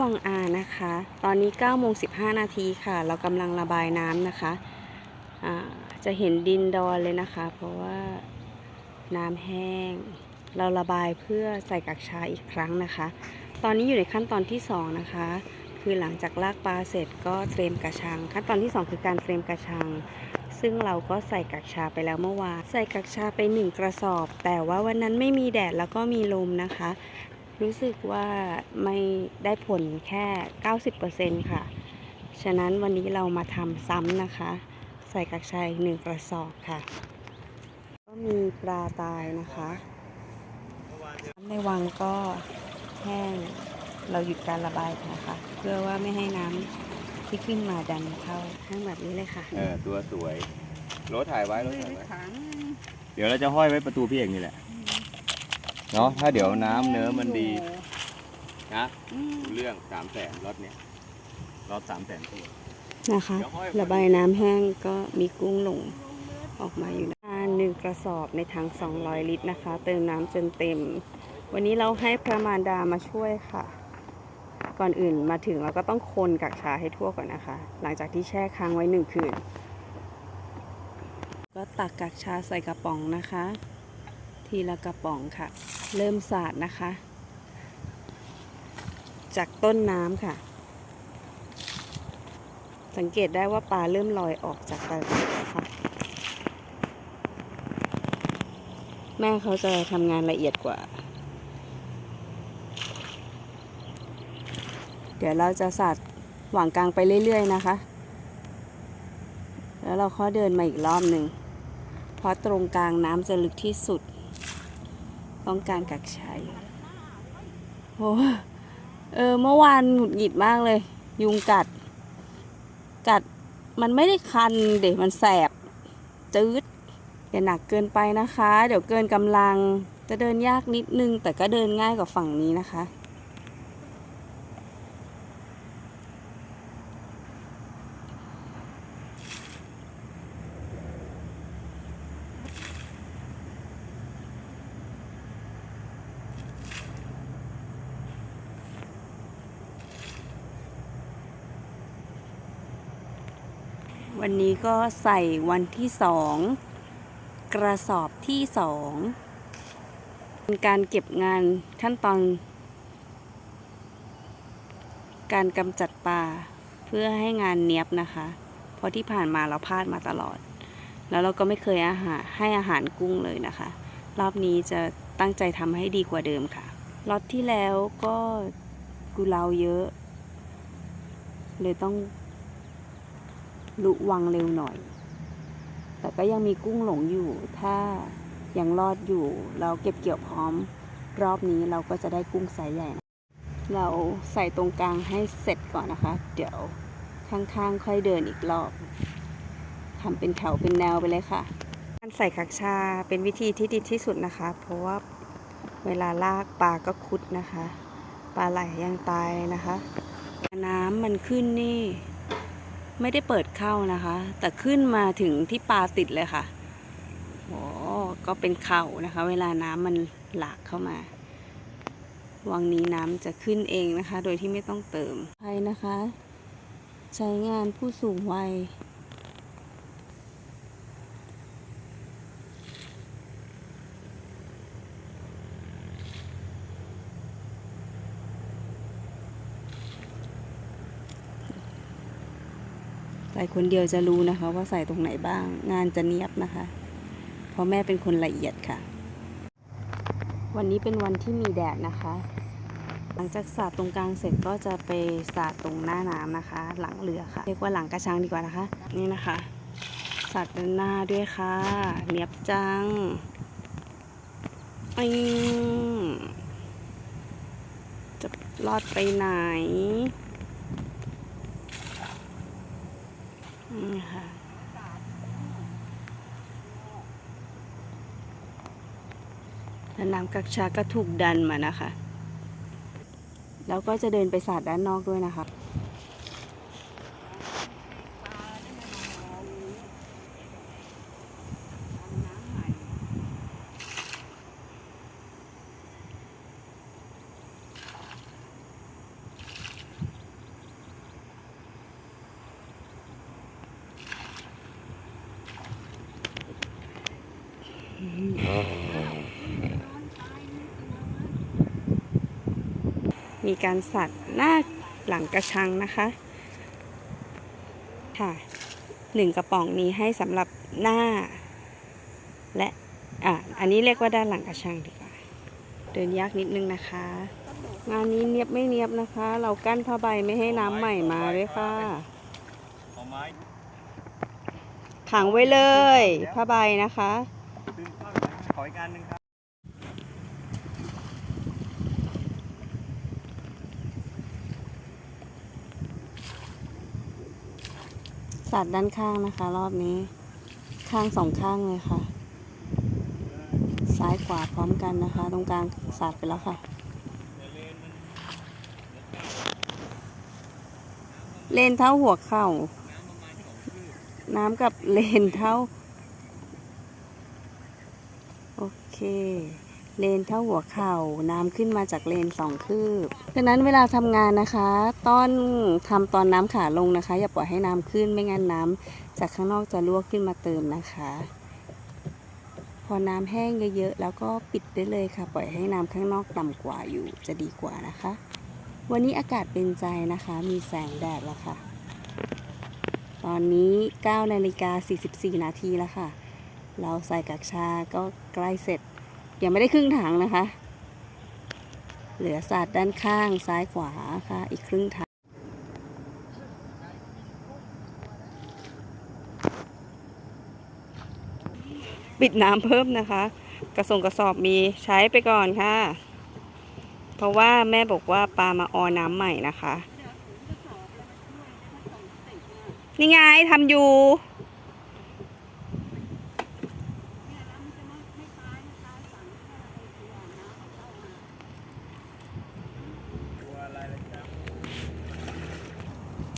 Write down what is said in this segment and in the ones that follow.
วังอานะคะ ตอนนี้9โมง15 นาทีค่ะ เรากำลังระบายน้ำนะคะจะเห็นดินดอนเลยนะคะ เพราะว่าน้ำแห้ง เราระบายเพื่อใส่กักชาอีกครั้งนะคะ ตอนนี้อยู่ในขั้นตอนที่ 2 นะคะ คือหลังจากลากปลาเสร็จก็เตรียมกระชัง ขั้นตอนที่ 2 คือการเตรียมกระชัง ซึ่งเราก็ใส่กักชาไปแล้วเมื่อวาน ใส่กักชาไป 1 กระสอบ แต่ว่าวันนั้นไม่มีแดดแล้วก็มีลมนะคะ รู้สึกว่าไม่ได้ผลแค่ 90%ค่ะ ฉะนั้นวันนี้เรามาทำซ้ำนะคะ ใส่กักชายหนึ่งกระสอบค่ะ ก็มีปลาตายนะคะน้ำในวังก็แห้งเราหยุดการระบายนะคะ เพื่อว่าไม่ให้น้ำที่ขึ้นมาดันเข้าแห้งแบบนี้เลยค่ะ เออตัวสวยรถถ่ายไว้รถถ่ายไว้ขังเดี๋ยวเราจะห้อยไว้ประตูพี่เอกนี่แหละ เนาะถ้าเดี๋ยวน้ำเนื้อมันดีนะรู้เรื่องสามแสนรถเนี่ยรถสามแสนตัว นะคะเดี๋ยวห้อยระบายน้ำแห้งก็มีกุ้งหลงออกมาอยู่นะหนึ่งกระสอบในถัง200 ลิตรนะคะ เติมน้ำจนเต็ม วันนี้เราให้พระมารดามาช่วยค่ะ ก่อนอื่นมาถึงเราก็ต้องคนกักชาให้ทั่วก่อนนะคะ หลังจากที่แช่ค้างไว้หนึ่งคืน ก็ตักกักชาใส่กระป๋องนะคะ ทีละกระป๋องค่ะ เริ่มสาดนะคะ จากต้นน้ำค่ะ สังเกตได้ว่าปลาเริ่มลอยออกจากกระป๋องแล้วค่ะ แม่เขาจะทำงานละเอียดกว่า เดี๋ยวเราจะสัดหว่างกลางไปเรื่อย ๆ นะคะ แล้วเราค่อยเดินมาอีกรอบหนึ่ง เพราะตรงกลางน้ำจะลึกที่สุด ต้องการกักชัยโอ้เออ เมื่อวานหงุดหงิดมากเลย ยุงกัด กัดมันไม่ได้คันเด็มันแสบ จืดอย่าหนักเกินไปนะคะ เดี๋ยวเกินกำลังจะเดินยากนิดนึง แต่ก็เดินง่ายกว่าฝั่งนี้นะคะ วันนี้ก็ใส่วันที่สองกระสอบที่สองเป็นการเก็บงานขั้นตอน การกำจัดปลาเพื่อให้งานเนียบนะคะ เพราะที่ผ่านมาเราพลาดมาตลอด แล้วเราก็ไม่เคยอาหารให้อาหารกุ้งเลยนะคะ รอบนี้จะตั้งใจทำให้ดีกว่าเดิมค่ะล็อตที่แล้วก็กุเลาเยอะ เลยต้อง ลุวังเร็วหน่อย แต่ก็ยังมีกุ้งหลงอยู่ ถ้ายังรอดอยู่ เราเก็บเกี่ยวพร้อม รอบนี้เราก็จะได้กุ้งไซส์ใหญ่นะเราใส่ตรงกลางให้เสร็จก่อนนะคะ เดี๋ยวข้างๆ ค่อยเดินอีกรอบทำเป็นแถวเป็นแนวไปเลยค่ะ การใส่ขักชาเป็นวิธีที่ดีที่สุดนะคะ เพราะว่าเวลาลากปลาก็คุดนะคะ ปลาไหลยังตายเลยนะคะ น้ำมันขึ้นนี่ ไม่ได้เปิดเข้านะคะ แต่ขึ้นมาถึงที่ปลาติดเลยค่ะโอ้ก็เป็นเข่านะคะ เวลาน้ำมันหลากเข้ามา วังนี้น้ำจะขึ้นเองนะคะ โดยที่ไม่ต้องเติมใครนะคะ ใช้งานผู้สูงวัย ใส่คนเดียวจะรู้นะคะว่าใส่ตรงไหนบ้าง งานจะเนียบนะคะ เพราะแม่เป็นคนละเอียดค่ะ วันนี้เป็นวันที่มีแดดนะคะ หลังจากสาดตรงกลางเสร็จก็จะไปสาดตรงหน้าน้ำนะคะ หลังเรือค่ะ เรียกว่าหลังกระชังดีกว่านะคะ นี่นะคะสาดด้านหน้าด้วยค่ะ เนียบจังอืมจะรอดไปไหน นี่ค่ะแล้วน้ำกักชาก็ถูกดันมานะคะ แล้วก็จะเดินไปสาดด้านนอกด้วยนะคะ มีการสัตว์หน้าหลังกระชังนะคะ ค่ะหนึ่งกระป๋องนี้ให้สำหรับหน้า และอะอันนี้เรียกว่าด้านหลังกระชังดีกว่า เดินยากนิดนึงนะคะ งานนี้เนียบไม่เนียบนะคะ เรากั้นผ้าใบไม่ให้น้ำใหม่มาเลยค่ะขังไว้เลยผ้าใบนะคะ ขออีกอันหนึงครับ สัตว์ด้านข้างนะคะ รอบนี้ ข้างสองข้างเลยค่ะ ซ้ายขวาพร้อมกันนะคะ ตรงกลางสัตว์ไปแล้วค่ะ เลนเท่าหัวเข่า น้ำกับเลนเท่า เค เลนเท่าหัวเข่าน้ำขึ้นมาจากเลนสองคืบดังนั้นเวลาทำงานนะคะตอนทำตอนน้ำขาลงนะคะ อย่าปล่อยให้น้ำขึ้นไม่งั้นน้ำจากข้างนอกจะลวกขึ้นมาเติมนะคะ พอน้ำแห้งเยอะๆแล้วก็ปิดได้เลยค่ะ ปล่อยให้น้ำข้างนอกต่ำกว่าอยู่จะดีกว่านะคะ วันนี้อากาศเป็นใจนะคะ มีแสงแดดแล้วค่ะ ตอนนี้9นาฬิกา44นาทีแล้วค่ะ เราใส่กักชาก็ใกล้เสร็จ ยังไม่ได้ครึ่งถังนะคะ เหลือศาสตร์ด้านข้างซ้ายขวาค่ะ อีกครึ่งถังปิดน้ำเพิ่มนะคะ กระสงกระสอบมีใช้ไปก่อนค่ะ เพราะว่าแม่บอกว่าปลามาออน้ำใหม่นะคะ นี่ไงทำอยู่ ตัวอะไรล่ะจ๊ะ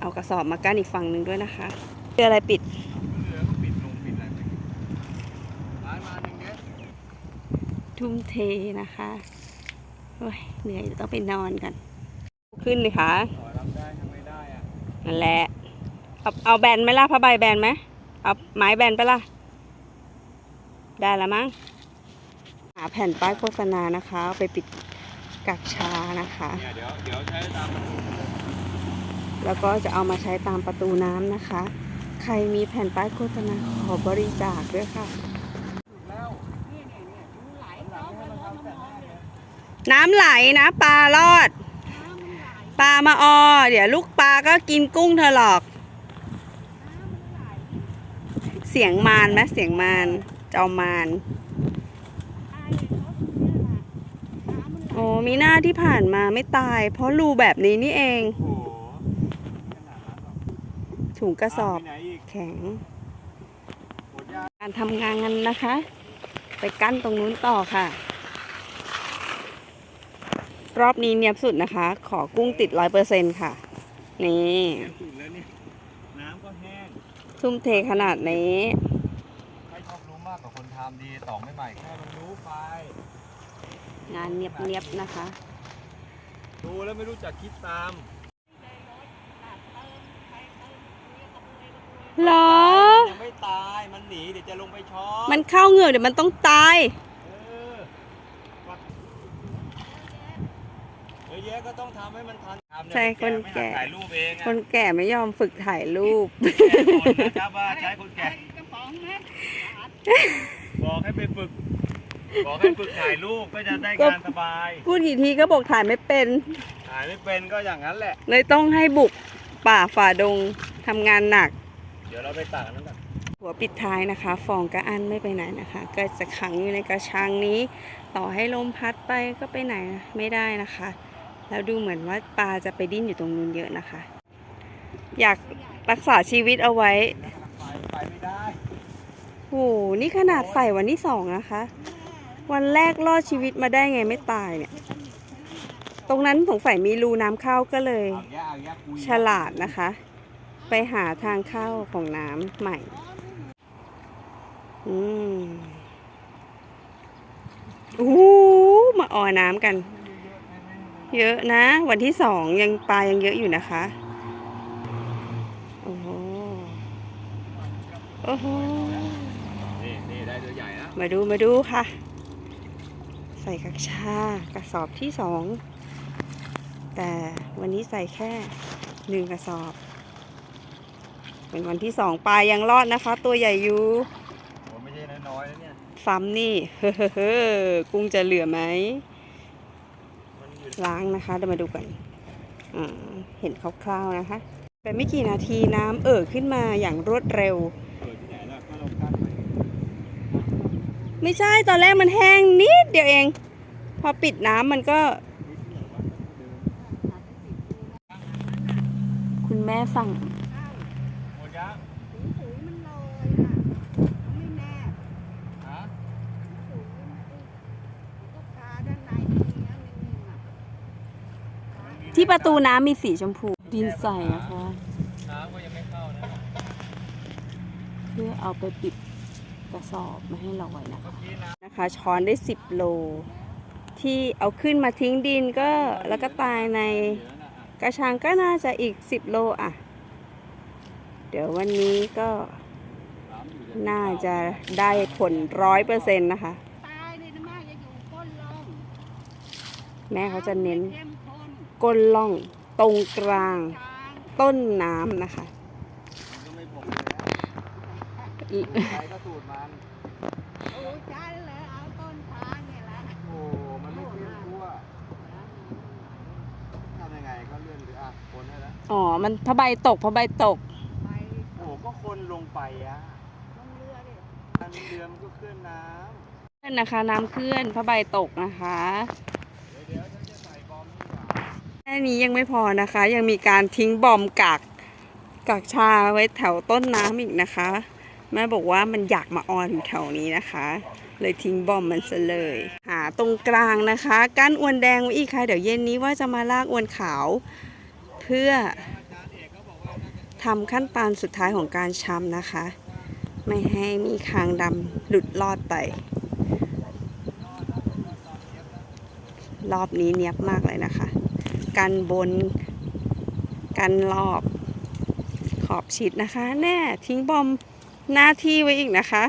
เอา กระสอบมากั้นอีกฝั่งหนึ่งด้วยนะคะเจออะไรปิดทุ่มเทนะคะโอ้ยเหนื่อยต้องไปนอนกัน ขึ้นเลยค่ะขอรับได้ทำไม่ได้อะนั่นแหละเอาเอาแบนไหมล่ะผ้าใบแบนไหมเอาไม้แบนไปล่ะ ได้แล้วมั้งหาแผ่นป้ายโฆษณานะคะ ไปปิดกักชานะคะ เดี๋ยวเดี๋ยวใช้ตาม แล้วก็จะเอามาใช้ตามประตูน้ำนะคะ ใครมีแผ่นป้ายโฆษณาขอบริจาคด้วยค่ะ น้ำไหลนะปลารอด ปลามาออ เดี๋ยวลูกปลาก็กินกุ้งเธอหรอก เสียงมารไหมเสียงมารเจ้ามารโอ้มีหน้าที่ผ่านมาไม่ตาย เพราะรูแบบนี้นี่เอง โอ้โหขนาดนั้นหรอ ถุงกระสอบไปไหนอีกแข็งโหดยากการทำงานกันนะคะ ไปกั้นตรงนู้นต่อค่ะ รอบนี้เนียบสุดนะคะ ขอกุ้งติดร้อยเปอร์เซ็นค่ะ นี่เสียสุดแล้วเนี่ยน้ำก็แห้งทุ่มเทขนาดนี้ใครชอบรู้มากกว่าคนทำดีตองไม่ใหม่แค่มันรู้ไป งานเนียบๆนะคะ ดูแล้วไม่รู้จักคิดตาม หรอมันยังไม่ตายมันหนีเดี๋ยวจะลงไปช้อนมันเข้าเหงือกเดี๋ยวมันต้องตาย เออวัดเยอะแยะก็ต้องทำให้มันทันทำเนี่ยใช่ไม่คนแก่ ไม่หัดถ่ายรูปเองอะคนแก่ไม่ยอมฝึกถ่ายรูป แก่คนนะครับว่าใช้คนแก่บอกให้ไปฝึก บอกให้ฝึกถ่ายรูปก็จะได้งานสบาย พูดกี่ทีก็บอกถ่ายไม่เป็น ถ่ายไม่เป็นก็อย่างนั้นแหละ เลยต้องให้บุกป่าฝ่าดงทำงานหนักเดี๋ยวเราไปตากอันนั้นกันหัวปิดท้ายนะคะ ฟองกระอันไม่ไปไหนนะคะ ก็จะขังอยู่ในกระชังนี้ ต่อให้ลมพัดไปก็ไปไหนไม่ได้นะคะ แล้วดูเหมือนว่าปลาจะไปดิ้นอยู่ตรงนู้นเยอะนะคะ อยากรักษาชีวิตเอาไว้ไปไปไม่ได้โหนี่ขนาดใส่วันที่สองนะคะ วันแรกรอดชีวิตมาได้ไงไม่ตายเนี่ย ตรงนั้นสงสัยมีรูน้ำเข้าก็เลยเอาแยะเอาแยะคุยฉลาดนะคะ ไปหาทางเข้าของน้ำใหม่ อืมโอ้โหมาออน้ำกัน เยอะนะ วันที่สองยังปลายังเยอะอยู่นะคะ โอ้โห โอ้โห นี่นี่ได้ตัวใหญ่นะมาดูมาดูค่ะ ใส่กักชากระสอบที่สอง แต่วันนี้ใส่แค่หนึ่งกระสอบ เป็นวันที่สองปลายังรอดนะคะ ตัวใหญ่อยู่โอ้ไม่ใช่น้อยๆแล้วเนี่ยซ้ำนี่ เฮ้อเฮ้อเฮ้อกุ้งจะเหลือไหมมันอยู่ล้างนะคะเดี๋ยวมาดูกันอ่าเห็นคร่าวๆนะคะไปไม่กี่นาทีน้ำเอ่อขึ้นมาอย่างรวดเร็วเปิดที่ไหนล่ะก็เรากั้นไว้ไม่ใช่ตอนแรกมันแห้งนิดเดียวเอง พอปิดน้ำมันก็ คุณแม่สั่ง หมดยัง ถุงมันลอยอะไม่แน่ ฮะ ถุงมันก็กาด้านในนี่เนี้ยนิ่งๆอะ ที่ประตูน้ำมีสีชมพู ดินใสนะคะน้ำก็ยังไม่เข้านะเพื่อเอาไปปิดกระสอบไม่ให้ลอยนะคะเมื่อกี้น้นะคะ ช้อนได้ 10 โล ที่เอาขึ้นมาทิ้งดินก็แล้วก็ตายในกระชังก็น่าจะอีก 10 โลอะ เดี๋ยววันนี้ก็น่าจะได้ผลร้อยเปอร์เซ็นต์นะคะ แม่เขาจะเน้น ก้นล่อง ตรงกลางจางต้นน้ำนะคะมันก็ไม่ผมเลยนะใครก็สูตรมัน โอ้ยจ้าเลยเอาต้นทางเนี่ยแหละโอ้ มันไม่เข้มทั่วทำยังไงก็เลื่อนหรืออะคนให้แล้วอ๋อ มันผ้าใบตกผ้าใบตก ไปโอ้ก็คนลงไปอะลงเรือดิมันเรือมันก็เคลื่อนน้เคลื่อนนะคะ น้ำเคลื่อนผ้าใบตกนะคะำเดี๋ยวเดี๋ยว แค่นี้ยังไม่พอนะคะ ยังมีการทิ้งบอมกากกากชาไว้แถวต้นน้ำอีกนะคะ แม่บอกว่ามันอยากมาออนอยู่แถวนี้นะคะ เลยทิ้งบอมมันซะเลย หาตรงกลางนะคะก้านอวนแดงไว้อีกค่ะ เดี๋ยวเย็นนี้ว่าจะมาลากอวนขาว เพื่อทำขั้นตอนสุดท้ายของการชำนะคะ ไม่ให้มีคางดำหลุดลอดไป รอบนี้เนียบมากเลยนะคะ กันบนกันรอบขอบชิดนะคะ แน่ทิ้งบอมหน้าที่ไว้อีกนะคะ